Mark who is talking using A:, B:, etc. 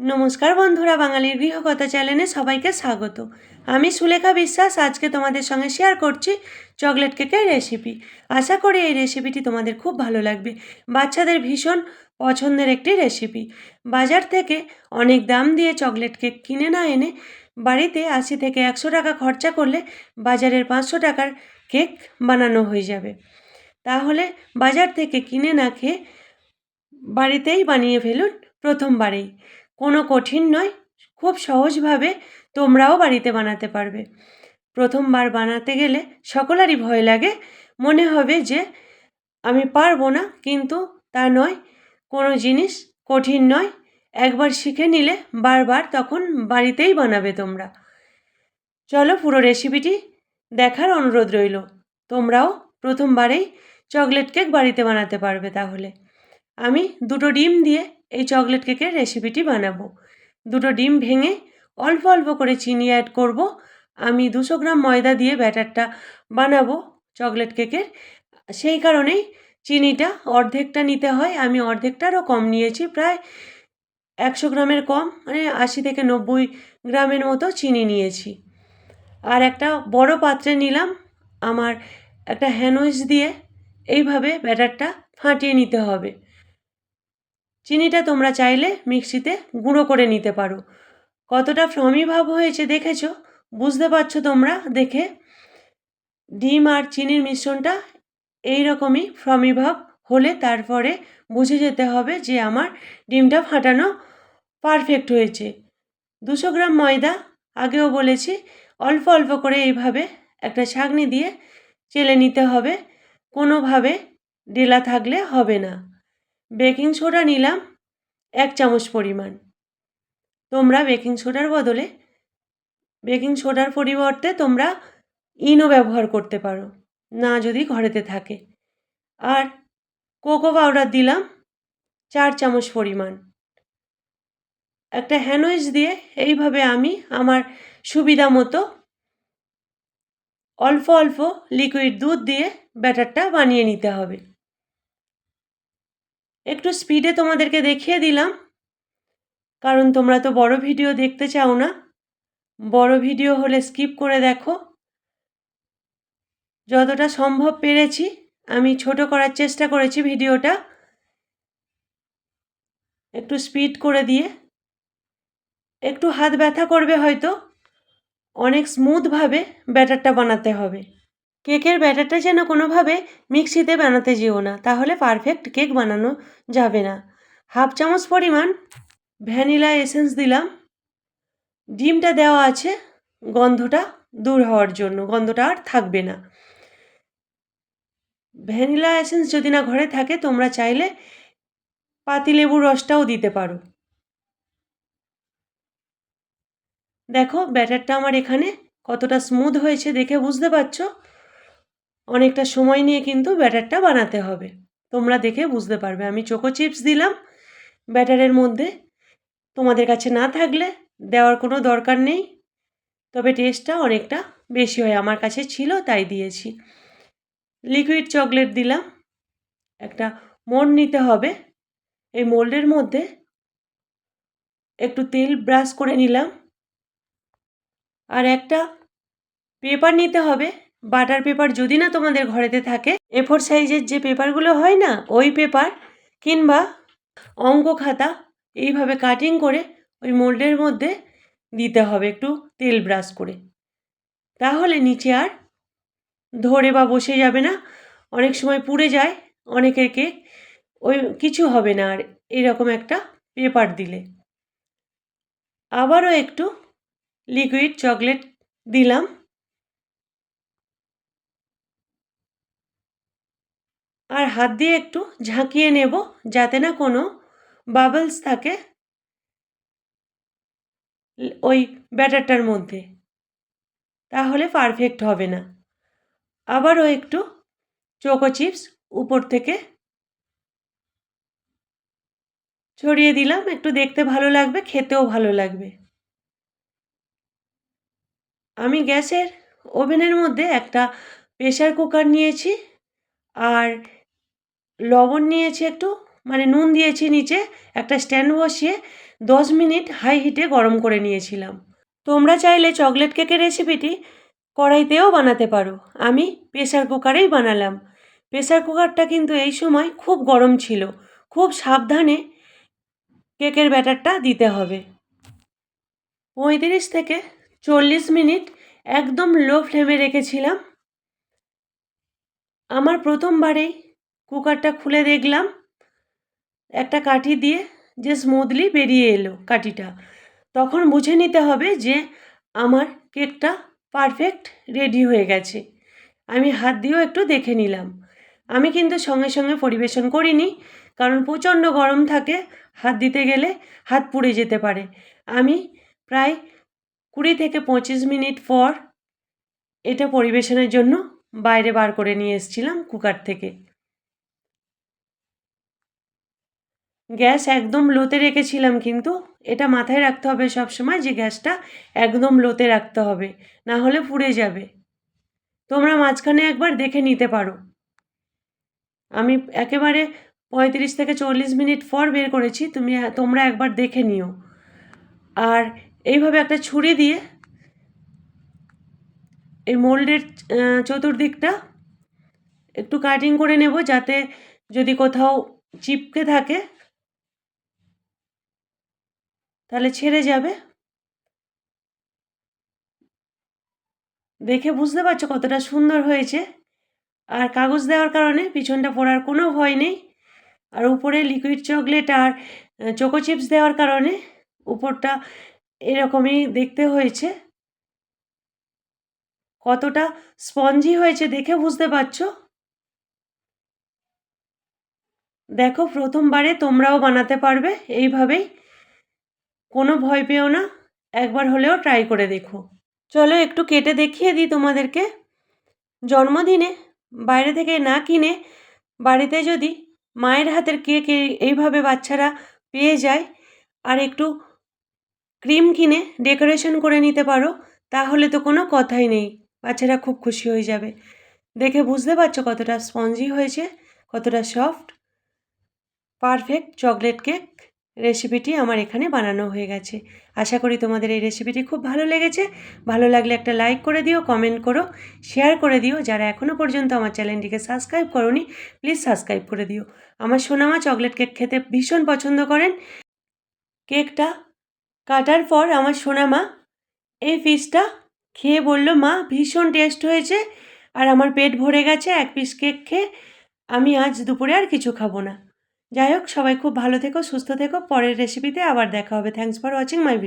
A: নমস্কার বন্ধুরা, বাঙালির গৃহকথা চ্যানেলে সবাইকে স্বাগত। আমি সুলেখা বিশ্বাস, আজকে তোমাদের সঙ্গে শেয়ার করছি চকলেট কেকের রেসিপি আশা করি এই রেসিপিটি তোমাদের খুব ভালো লাগবে। বাচ্চাদের ভীষণ পছন্দের একটি রেসিপি বাজার থেকে অনেক দাম দিয়ে চকলেট কেক কিনে না এনে বাড়িতে আশি থেকে একশো টাকা খরচা করলে বাজারের পাঁচশো টাকার কেক বানানো হয়ে যাবে। তাহলে বাজার থেকে কিনে না খেয়ে বাড়িতেই বানিয়ে ফেলুন প্রথমবারেই। কোনো কঠিন নয়, খুব সহজভাবে তোমরাও বাড়িতে বানাতে পারবে। প্রথমবার বানাতে গেলে সকলেরই ভয় লাগে, মনে হবে যে আমি পারব না, কিন্তু তা নয়, কোনো জিনিস কঠিন নয়, একবার শিখে নিলে বারবার তখন বাড়িতেই বানাবে তোমরা। চলো পুরো রেসিপিটি দেখার অনুরোধ রইল। তোমরাও প্রথমবারেই চকলেট কেক বাড়িতে বানাতে পারবে তাহলে। আমি দুটো ডিম দিয়ে এই চকলেট কেকের রেসিপিটি বানাবো। দুটো ডিম ভেঙে অল্প অল্প করে চিনি অ্যাড করব। আমি দুশো গ্রাম ময়দা দিয়ে ব্যাটারটা বানাবো চকলেট কেকের সেই কারণেই চিনিটা অর্ধেকটা নিতে হয়। আমি অর্ধেকটারও কম নিয়েছি, প্রায় একশো গ্রামের কম মানে আশি থেকে নব্বই গ্রামের মতো চিনি নিয়েছি। আর একটা বড় পাত্রে নিলাম আমার একটা হ্যান্ডউইচ দিয়ে। এইভাবে ব্যাটারটা ফাটিয়ে নিতে হবে। চিনিটা তোমরা চাইলে মিক্সিতে গুঁড়ো করে নিতে পারো। কতটা ফ্রমি ভাব হয়েছে দেখেছ? বুঝতে পারছ তোমরা? দেখে ডিম আর চিনির মিশ্রণটা এই রকমই ফ্রমি ভাব হলে তারপরে বুঝে যেতে হবে যে আমার ডিমটা ফাটানো পারফেক্ট হয়েছে। দুশো গ্রাম ময়দা, আগেও বলেছি, অল্প অল্প করে এইভাবে একটা ছাঁকনি দিয়ে চেলে নিতে হবে। কোনোভাবে ডেলা থাকলে হবে না। বেকিং সোডা নিলাম, এক চামচ পরিমাণ। তোমরা বেকিং সোডার বদলে বেকিং সোডার পরিবর্তে তোমরা ইনো ব্যবহার করতে পারো, না যদি ঘরেতে থাকে। আর কোকো পাউডার দিলাম, চার চামচ পরিমাণ। একটা হ্যান্ডউইচ দিয়ে এইভাবে আমি আমার সুবিধা মতো অল্প অল্প লিকুইড দুধ দিয়ে ব্যাটারটা বানিয়ে নিতে হবে। একটু স্পিডে তোমাদেরকে দেখিয়ে দিলাম। কারণ তোমরা তো বড় ভিডিও দেখতে চাও না। বড় ভিডিও হলে স্কিপ করে দেখো। যতটা সম্ভব পেরেছি, আমি ছোট করার চেষ্টা করেছি ভিডিওটা। একটু স্পিড করে দিয়ে। একটু হাত ব্যথা করবে হয়তো। অনেক স্মুথভাবে ব্যাটারটা বানাতে হবে। কেকের ব্যাটারটা যেন কোনোভাবে মিক্সিতে বানাতে যেও না, তাহলে পারফেক্ট কেক বানানো যাবে না। হাফ চামচ পরিমাণ ভ্যানিলা এসেন্স দিলাম। ডিমটা দেওয়া আছে, গন্ধটা দূর হওয়ার জন্য, গন্ধটা আর থাকবে না। ভ্যানিলা এসেন্স যদি না ঘরে থাকে, তোমরা চাইলে পাতিলেবুর রসটাও দিতে পারো। দেখো, ব্যাটারটা আমার এখানে কতটা স্মুথ হয়েছে দেখে বুঝতে পারছ? অনেকটা সময় নিয়ে কিন্তু ব্যাটারটা বানাতে হবে। তোমরা দেখে বুঝতে পারবে। আমি চোকো চিপস দিলাম। ব্যাটারের মধ্যে তোমাদের কাছে না থাকলে দেওয়ার কোনো দরকার নেই। তবে টেস্টটা অনেকটা বেশি হয়। আমার কাছে ছিল, তাই দিয়েছি। লিকুইড চকলেট দিলাম। একটা মোল্ড নিতে হবে। এই মোল্ডের মধ্যে একটু তেল ব্রাশ করে নিলাম। আর একটা পেপার নিতে হবে। বাটার পেপার যদি না তোমাদের ঘরেতে থাকে এফোর সাইজের যে পেপারগুলো হয় না, ওই পেপার কিংবা অঙ্ক খাতা, এইভাবে কাটিং করে ওই মোল্ডের মধ্যে দিতে হবে, একটু তেল ব্রাশ করে। তাহলে নিচে আর ধরে বা বসে যাবে না, অনেক সময় পুড়ে যায়, অনেকের কেক ওই কিছু হবে না আর এরকম একটা পেপার দিলে। আবারও একটু লিকুইড চকলেট দিলাম আর হাত দিয়ে একটু ঝাঁকিয়ে নেব যাতে না কোনো বাবলস থাকে ওই ব্যাটারটার মধ্যে। তাহলে পারফেক্ট হবে না। আবারও একটু চোকো চিপস উপর থেকে ছড়িয়ে দিলাম। একটু দেখতে ভালো লাগবে, খেতেও ভালো লাগবে। আমি গ্যাসের ওভেনের মধ্যে একটা প্রেশার কুকার নিয়েছি। আর লবণ নিয়েছি একটু মানে নুন দিয়েছি নিচে, একটা স্ট্যান্ড বসিয়ে দশ মিনিট হাই হিটে গরম করে নিয়েছিলাম। তোমরা চাইলে চকলেট কেকের রেসিপিটি কড়াইতেও বানাতে পারো। আমি প্রেসার কুকারেই বানালাম। প্রেশার কুকারটা কিন্তু এই সময় খুব গরম ছিল। খুব সাবধানে কেকের ব্যাটারটা দিতে হবে। পঁয়ত্রিশ থেকে চল্লিশ মিনিট একদম লো ফ্লেমে রেখেছিলাম। আমার প্রথমবারেই কুকারটা খুলে দেখলাম। একটা কাঠি দিয়ে যে স্মুথলি বেরিয়ে এলো কাঠিটা। তখন বুঝে নিতে হবে যে আমার কেকটা পারফেক্ট রেডি হয়ে গেছে। আমি হাত দিয়েও একটু দেখে নিলাম। আমি কিন্তু সঙ্গে সঙ্গে পরিবেশন করিনি, কারণ প্রচণ্ড গরম থাকে, হাত দিতে গেলে হাত পুড়ে যেতে পারে। আমি প্রায় কুড়ি থেকে পঁচিশ মিনিট পর এটা পরিবেশনের জন্য বাইরে বার করে নিয়ে এসেছিলাম কুকার থেকে। গ্যাস একদম লোতে রেখেছিলাম কিন্তু এটা মাথায় রাখতে হবে সব সময় যে গ্যাসটা একদম লোতে রাখতে হবে, না হলে পুড়ে যাবে। তোমরা মাঝখানে একবার দেখে নিতে পারো। আমি একেবারে পঁয়ত্রিশ থেকে চল্লিশ মিনিট পর বের করেছি, তুমি তোমরা একবার দেখে নিও। আর এইভাবে একটা ছুরি দিয়ে এই মোল্ডের চতুর্দিকটা একটু কাটিং করে নেব যাতে যদি কোথাও চিপকে থাকে তাহলে ছেড়ে যাবে? দেখে বুঝতে পারছ কতটা সুন্দর হয়েছে। আর কাগজ দেওয়ার কারণে পিছনটা পড়ার কোনো ভয় নেই। আর উপরে লিকুইড চকলেট আর চোকো চিপস দেওয়ার কারণে উপরটা এরকমই দেখতে হয়েছে। কতটা স্পঞ্জি হয়েছে দেখে বুঝতে পারছ? দেখো প্রথমবারে তোমরাও বানাতে পারবে এইভাবেই। কোনো ভয় পেও না, একবার হলেও ট্রাই করে দেখো। চলো একটু কেটে দেখিয়ে দিই তোমাদেরকে। জন্মদিনে বাইরে থেকে না কিনে বাড়িতে যদি মায়ের হাতের কেক এইভাবে বাচ্চারা পেয়ে যায় আর একটু ক্রিম কিনে ডেকোরেশন করে নিতে পারো, তাহলে তো কোনো কথাই নেই। বাচ্চারা খুব খুশি হয়ে যাবে। দেখে বুঝতে পারছ কতটা স্পঞ্জি হয়েছে, কতটা সফট পারফেক্ট চকলেট কেক রেসিপিটি আমার এখানে বানানো হয়ে গেছে। আশা করি তোমাদের এই রেসিপিটি খুব ভালো লেগেছে। ভালো লাগলে একটা লাইক করে দিও কমেন্ট করো শেয়ার করে দিও। যারা এখনও পর্যন্ত আমার চ্যানেলটিকে সাবস্ক্রাইব করনি প্লিজ সাবস্ক্রাইব করে দিও। আমার সোনামা চকলেট কেক খেতে ভীষণ পছন্দ করেন। কেকটা কাটার পর আমার সোনামা এই পিসটা খেয়ে বলল, মা, ভীষণ টেস্ট হয়েছে আর আমার পেট ভরে গেছে এক পিস কেক খেয়ে। আমি আজ দুপুরে আর কিছু খাব না। যাই হোক, সবাই খুব ভালো থেকো, সুস্থ থেকো। পরের রেসিপিতে আবার দেখা হবে। Thanks for watching my video